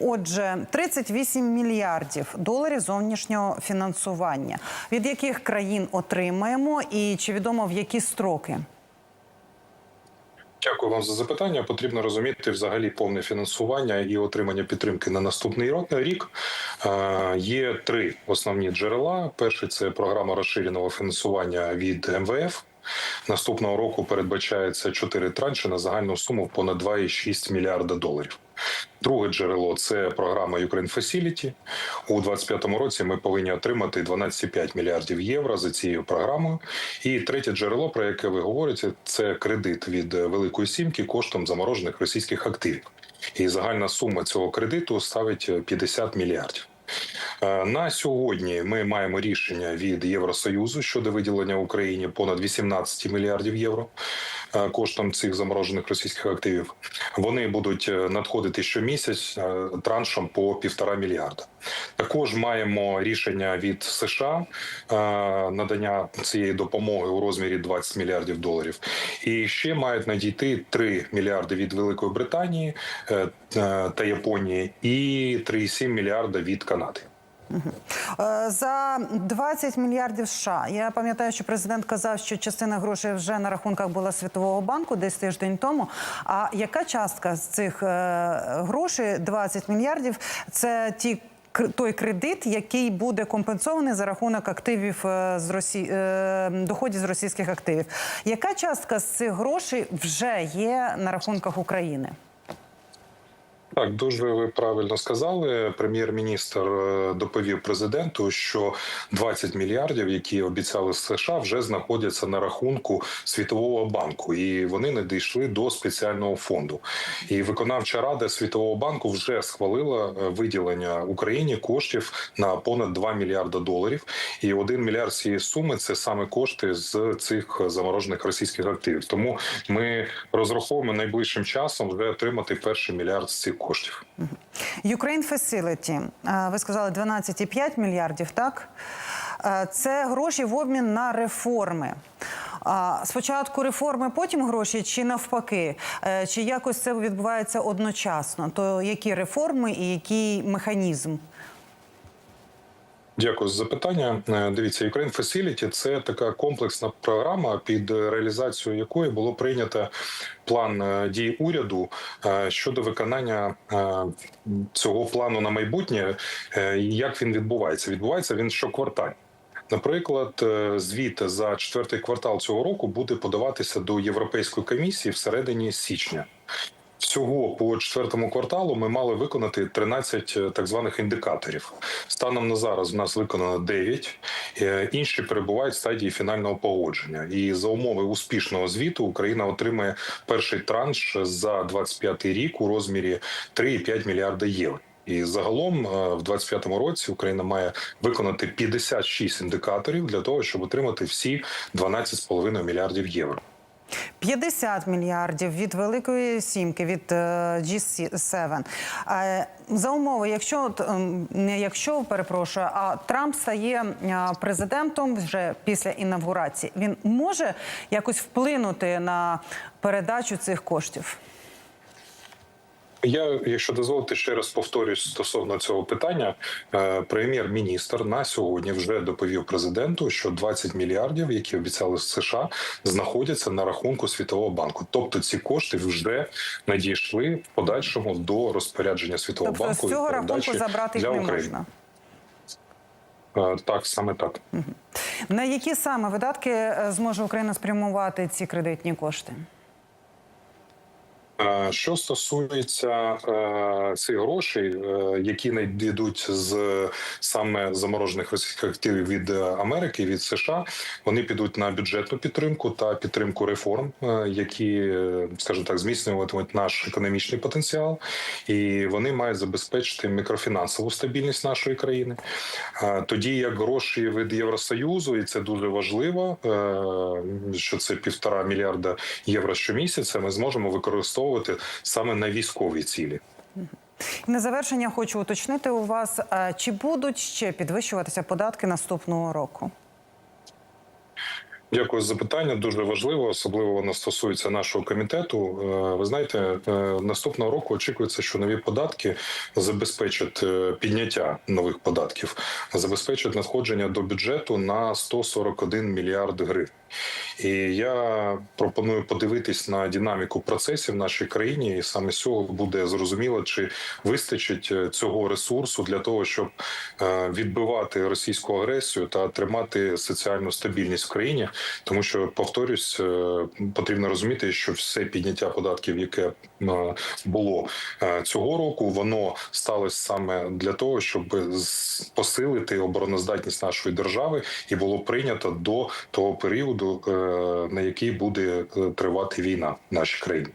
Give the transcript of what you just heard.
Отже, 38 мільярдів доларів зовнішнього фінансування. Від яких країн отримаємо, і чи відомо в які строки? Дякую вам за запитання. Потрібно розуміти взагалі повне фінансування і отримання підтримки на наступний рік. Є три основні джерела. Перший це програма розширеного фінансування від МВФ. Наступного року передбачається чотири транші на загальну суму понад 2,6 мільярда доларів. Друге джерело це програма Ukraine Facility. У 2025 році ми повинні отримати 12,5 мільярдів євро за цією програмою. І третє джерело, про яке ви говорите, це кредит від Великої Сімки коштом заморожених російських активів. І загальна сума цього кредиту ставить 50 мільярдів. Е, На сьогодні ми маємо рішення від Євросоюзу щодо виділення Україні понад 18 мільярдів євро е, коштом цих заморожених російських активів. Вони будуть е, надходити щомісяць траншом по півтора мільярда. Також маємо рішення від США надання цієї допомоги у розмірі 20 мільярдів доларів. І ще мають надійти 3 мільярди від Великої Британії та Японії і 3,7 мільярда від Канади. Е, За 20 мільярдів США. Я пам'ятаю, що президент казав, що частина грошей вже на рахунках була Світового банку десь тиждень тому. А яка частка з цих е, грошей, 20 мільярдів, це ті. Той кредит, який буде компенсований за рахунок активів е, з Росі... е, доходів з російських активів. Яка частка з цих грошей вже є на рахунках України? Так, дуже ви правильно сказали. Прем'єр-міністр е, доповів президенту, що 20 мільярдів, які обіцяли США, вже знаходяться на рахунку Світового банку, і вони не дійшли до спеціального фонду. І виконавча рада Світового банку вже схвалила е, виділення Україні коштів на понад 2 мільярда доларів. І 1 мільярд цієї суми це саме кошти з цих заморожених російських активів. Тому ми розраховуємо найближчим часом вже отримати перший мільярд з цих коштів. Ukraine Facility, е, ви сказали 12,5 мільярдів, так? Е, Це гроші в обмін на реформи. Спочатку реформи, потім гроші, чи навпаки, Е, чи якось це відбувається одночасно? То які реформи і який механізм? Дякую за запитання. Е, Дивіться, Ukraine Facility – це така комплексна програма, під реалізацію якої було прийнято план е, дій уряду е, щодо виконання цього плану на майбутнє. Як він відбувається? Відбувається він щоквартально. Наприклад, звіт за четвертий квартал цього року буде подаватися до Європейської комісії всередині січня. Всього по четвертому кварталу ми мали виконати 13 так званих індикаторів. Станом на зараз в нас виконано 9, е, інші перебувають в стадії фінального погодження. І за умови успішного звіту Україна отримає перший транш за 25 рік у розмірі 3,5 мільярда євро. І загалом е, в 25-му році Україна має виконати 56 індикаторів для того, щоб отримати всі 12,5 мільярдів євро. 50 мільярдів від Великої Сімки, від е, G7. Е, За умови, якщо ем, не якщо перепрошую, а Трамп стає е, президентом вже після інавгурації, він може якось вплинути на передачу цих коштів? Я, якщо дозволите, ще раз повторюсь стосовно цього питання. Е, Прем'єр-міністр на сьогодні вже доповів президенту, що 20 мільярдів, які обіцяли США, знаходяться на рахунку Світового банку. Тобто ці кошти вже надійшли в подальшому до розпорядження Світового Тобто банку з цього рахунку забрати їх не України. можна. Е, Так, саме так. На які саме видатки е, зможе Україна спрямувати ці кредитні кошти? Е, Що стосується е, цих грошей, е, які надійдуть з саме заморожених російських активів від Америки від США, вони підуть на бюджетну підтримку та підтримку реформ, які, скажімо так, зміцнюватимуть наш економічний потенціал, і вони мають забезпечити мікрофінансову стабільність нашої країни. Тоді як гроші від Євросоюзу, і це дуже важливо, що це півтора мільярда євро щомісяця, ми зможемо використовувати саме на військові цілі. І На завершення хочу уточнити у вас, е, чи будуть ще підвищуватися податки наступного року? Дякую за запитання. Дуже важливо, особливо воно стосується нашого комітету. Е, Ви знаєте, е, наступного року очікується, що нові податки забезпечать підняття нових податків, забезпечать надходження до бюджету на 141 мільярд гривень. І я пропоную подивитись на динаміку процесів в нашій країні, і саме з цього буде зрозуміло, чи вистачить е, цього ресурсу для того, щоб е, відбивати російську агресію та тримати соціальну стабільність в країні. Тому що повторюсь, е, потрібно розуміти, що все підняття податків, яке було цього року, воно сталося саме для того, щоб посилити обороноздатність нашої держави, і було прийнято до того періоду, е, на який буде е, тривати війна в нашій країні.